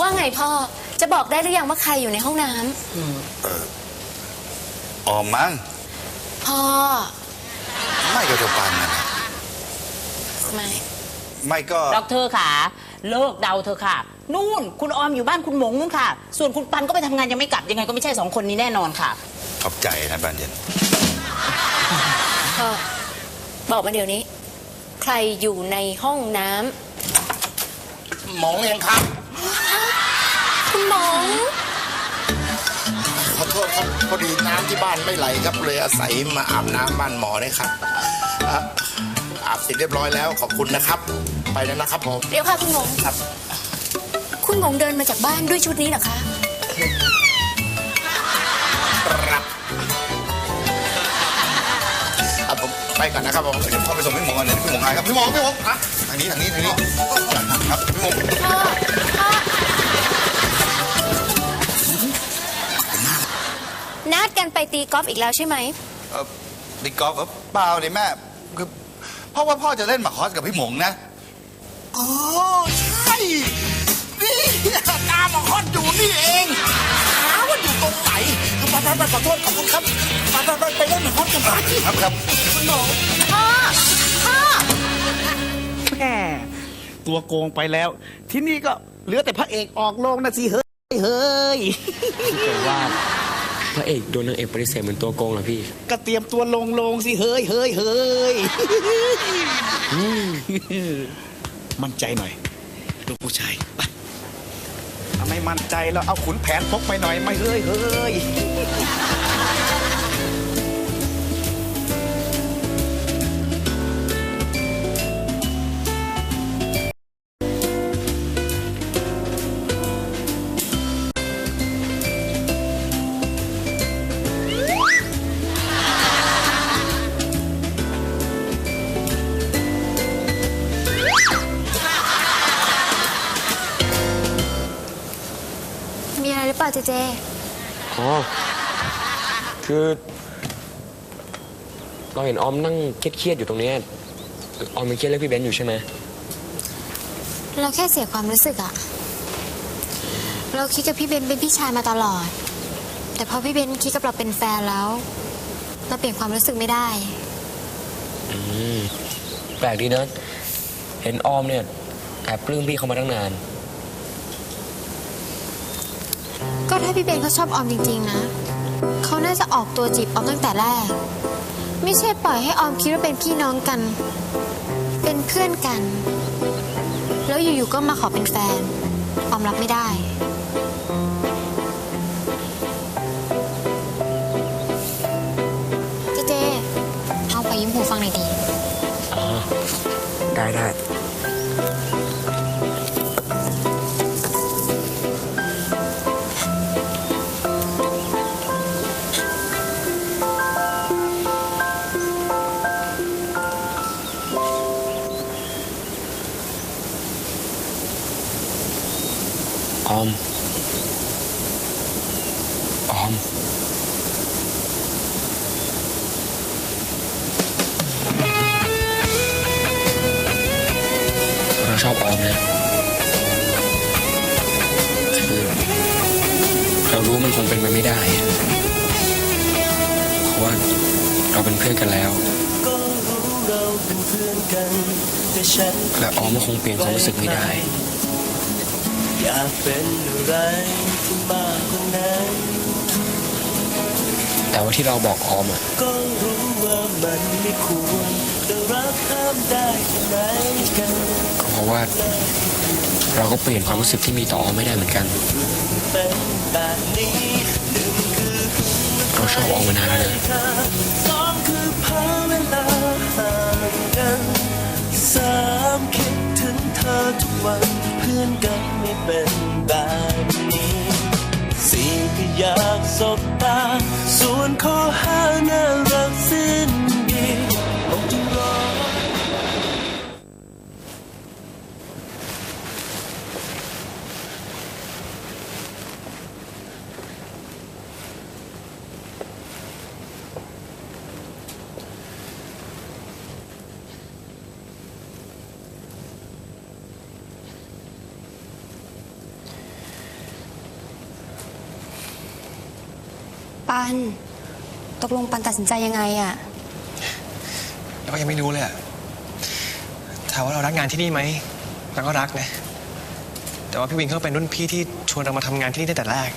ว่าไงพ่อ จะบอกได้หรือยังว่าใครอยู่ในห้องน้ำออมมั้งพ่อ ไม่ก็เธอปันนะไม่ ไม่ก็ดอกเธอค่ะ เลิกเดาเธอค่ะ นู่นคุณออมอยู่บ้านคุณหมงนู่นค่ะ ส่วนคุณปันก็ไปทำงานยังไม่กลับ ยังไงก็ไม่ใช่สองคนนี้แน่นอนค่ะ ขอบใจนะบานเย็นพ่อ บอกมาเดี๋ยวนี้ ใครอยู่ในห้องน้ำ หมองเองครับ คุณหมองขอโทษครับพอดีน้ำที่บ้านไม่ไหลครับเลยอาศัยมาอาบน้ำบ้านหมอได้ครับอะอาบเสร็จเรียบร้อยแล้วขอบคุณนะครับ ไปแล้วนะครับผมเดี๋ยวค่ะคุณหมงครับ คุณหมงเดินมาจากบ้านด้วยชุดนี้เหรอคะ ครับอะผมไปก่อนนะครับผมเดี๋ยวพ่อไปส่งพี่หมอก่อนเลยพี่หมอไงครับพี่หมอพี่หมออะทางนี้ทางนี้ทางนี้ครับพี่หมอ พ่อ นัดกันไปตีกอล์ฟอีกแล้วใช่ไหมเออดิกอล์ฟเออเปล่าเลยแม่คือเพราะว่าพ่อจะเล่นหมากคอสกับพี่หมงนะอ๋อใช่นี่ตามมาฮอดอยู่นี่เองหาว่าอยู่ตรงไหนไปไปไปขอโทษขอบคุณครับไปไปไปไปเล่นมาฮอดกันไปครับครับพ่อพ่อแม่ตัวโกงไปแล้ว ที่นี่ก็เหลือแต่พระเอกออกโรงนะสิเฮ้ยเฮ้ยแต่ว่า พระเอกโดนนางเอกปฏิเสธเหมือนตัวโกงเหรอพี่ ก็เตรียมตัวลงโรงสิเฮ้ยเฮ้ยเฮ้ยมั่นใจหน่อยลูกผู้ชายไปถ้าไม่มั่นใจแล้วเอาขุนแผนพกไปหน่อยไหม่เฮ้ยเฮ้ย เปล่าเจเจ อ๋อ คือเราเห็นออมนั่งเครียดๆอยู่ตรงเนี้ยออมเป็นเครียดเรื่องพี่เบนซ์อยู่ใช่ไหมเราแค่เสียความรู้สึกอะเราคิดกับพี่เบนเป็นพี่ชายมาตลอด แต่พอพี่เบนคิดกับเราเป็นแฟนแล้ว เราเปลี่ยนความรู้สึกไม่ได้แปลกดีนะ เห็นออมเนี่ยแอบปลื้มพี่เขามาตั้งนาน ก็ถ้าพี่เบนเขาชอบออมจริง ๆ นะ เขาน่าจะออกตัวจีบออมตั้งแต่แรก ไม่ใช่ปล่อยให้ออมคิดว่าเป็นพี่น้องกัน เป็นเพื่อนกัน แล้วอยู่ๆก็มาขอเป็นแฟน ออมรับไม่ได้เจเจเอาไปยิ้มหูฟังหน่อยดีอ๋อได้ได้ ออม ออม เราชอบออมนะคือเรารู้มันคงเป็นไปไม่ได้ เพราะว่าเราเป็นเพื่อนกันแล้วแต่ฉันและออมก็คงเปลี่ยนความรู้สึกไม่ได้ อยากเป็นอะไรที่มากกว่านั้นแต่ว่าที่เราบอกออมอะก็รู้ว่ามันไม่ควรแต่รักห้ามได้แค่ไหนกันก็เพราะว่า เราก็เปลี่ยนความรู้สึกที่มีต่อออมไม่ได้เหมือนกัน เป็นแบบนี้หนึ่งคือเราชอบออมมานานแล้วนะเธอสองคือพาเวลาห่างกันสามคิดถึงเธ อทุกวันเพื่อนกันไม่เป็นแบบนี้สี่ก็อยากสบตาส่วนข้อห้าน่า ปัน ตกลงปันตัดสินใจยังไงอะเราก็ยังไม่รู้เลยอะถามว่าเรารักงานที่นี่ไหมเราก็รักนะ แต่ว่าพี่วินเขาเป็นรุ่นพี่ที่ชวนเรามาทำงานที่นี่ตั้งแต่แรก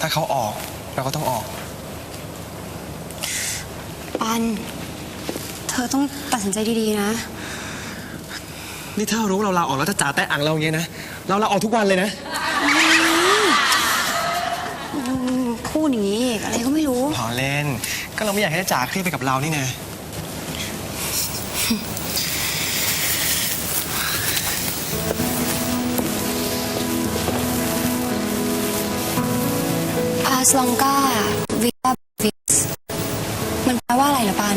ถ้าเขาออกเราก็ต้องออก ปัน เธอต้องตัดสินใจดีๆนะ นี่ถ้าเรารู้ว่าเราลาออกแล้วจะจ่าแตะอ่างเราอย่างเงี้ยนะ เราลาออกทุกวันเลยนะ พูดอย่างนี้อีกอะไรก็ไม่รู้ พอเล่น ก็เราไม่อยากให้จ่าเครียดไปกับเรานี่นะอาสลองกาวิลาวิสมันแปลว่าอะไรเหรอปัน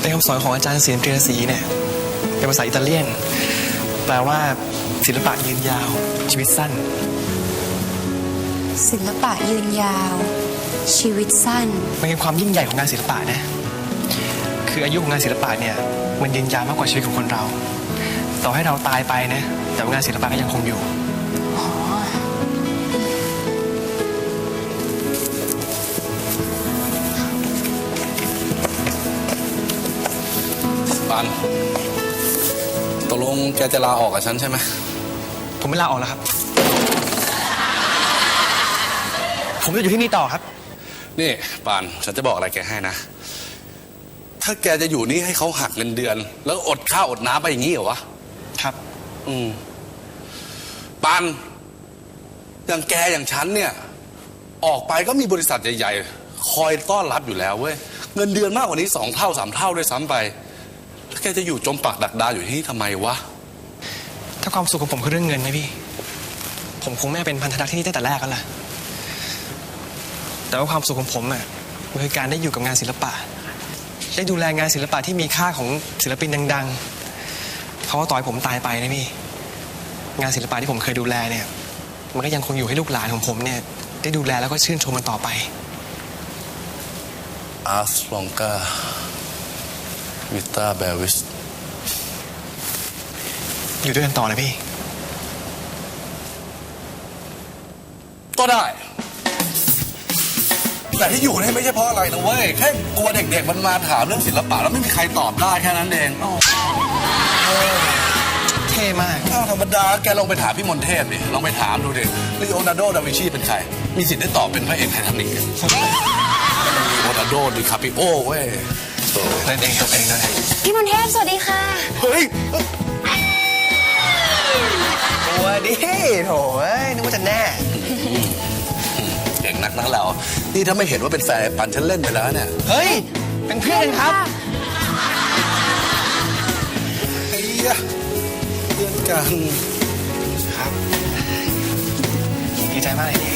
เป็นคำสอนของอาจารย์ศิลป์เตรียศรีเนี่ย เป็นภาษาอิตาเลียน แปลว่าศิลปะยืนยาว ชีวิตสั้น ศิลปะยืนยาว ชีวิตสั้น มันเป็นความยิ่งใหญ่ของงานศิลปะนะ คืออายุของงานศิลปะเนี่ย มันยืนยาวมากกว่าชีวิตของคนเรา ต่อให้เราตายไปนะ แต่ว่างานศิลปะก็ยังคงอยู่ปันตกลงแกจะลาออกกับฉันใช่ไหม ผมไม่ลาออกแล้วครับ ผมจะอยู่ที่นี่ต่อครับ นี่ปานฉันจะบอกอะไรแกให้นะ ถ้าแกจะอยู่นี่ให้เขาหักเงินเดือน แล้วอดข้าวอดน้ำไปอย่างนี้เหรอวะ ครับ อืมปานอย่างแกอย่างฉันเนี่ย ออกไปก็มีบริษัทใหญ่ๆ คอยต้อนรับอยู่แล้วเว้ย เงินเดือนมากกว่านี้สองเท่าสามเท่าด้วยซ้ำไป แล้วแกจะอยู่จมปักดักดาอยู่ที่นี่ทำไมวะ ถ้าความสุขของผมคือเรื่องเงินนะพี่ ผมคงไม่เป็นพันธนักที่นี่ตั้งแต่แรกแล้วล่ะ แต่ว่าความสุขของผมอะมันคือการได้อยู่กับงานศิลปะ ได้ดูแลงานศิลปะที่มีค่าของศิลปินดังๆเพราะว่าต่อยผมตายไปนะพี่ งานศิลปะที่ผมเคยดูแลเนี่ย มันก็ยังคงอยู่ให้ลูกหลานของผมเนี่ย ได้ดูแลแล้วก็ชื่นชมมันต่อไป อาร์สลองกาวิตาเบวิส อยู่ด้วยกันต่อเลยพี่ ก็ได้ แต่ที่อยู่นี่ไม่ใช่เพราะอะไรนะเว้ย แค่กลัวเด็กๆมันมาถามเรื่องศิลปะแล้วไม่มีใครตอบได้แค่นั้นเองเท่มากอ้าวธรรมดาแกลองไปถามพี่มนเทพดิลองไปถามดูดิลีโอนาร์โด ดาวินชีเป็นใคร มีสิทธิ์ได้ตอบเป็นพระเอกไททานิกลีโอนาร์โดดิคาปิโอเว้ยโถ่เล่นเองตบเองเลยพี่มนเทพสวัสดีค่ะ เฮ้ยตัวดิโถเอ้ยนึกว่าจะแน่เก่ง นักนะเรา นี่ถ้าไม่เห็นว่าเป็นแฟนปันฉันเล่นไปแล้วเนี่ย เฮ้ย เป็นเพื่อนกันครับไอ้ยะเพื่อนกัน ครับดีใจมากเลยนี่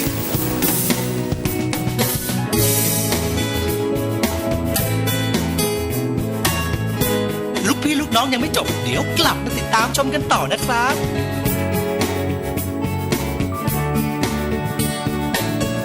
ลูกพี่ลูกน้องยังไม่จบ เดี๋ยวกลับมาติดตามชมกันต่อนะครับ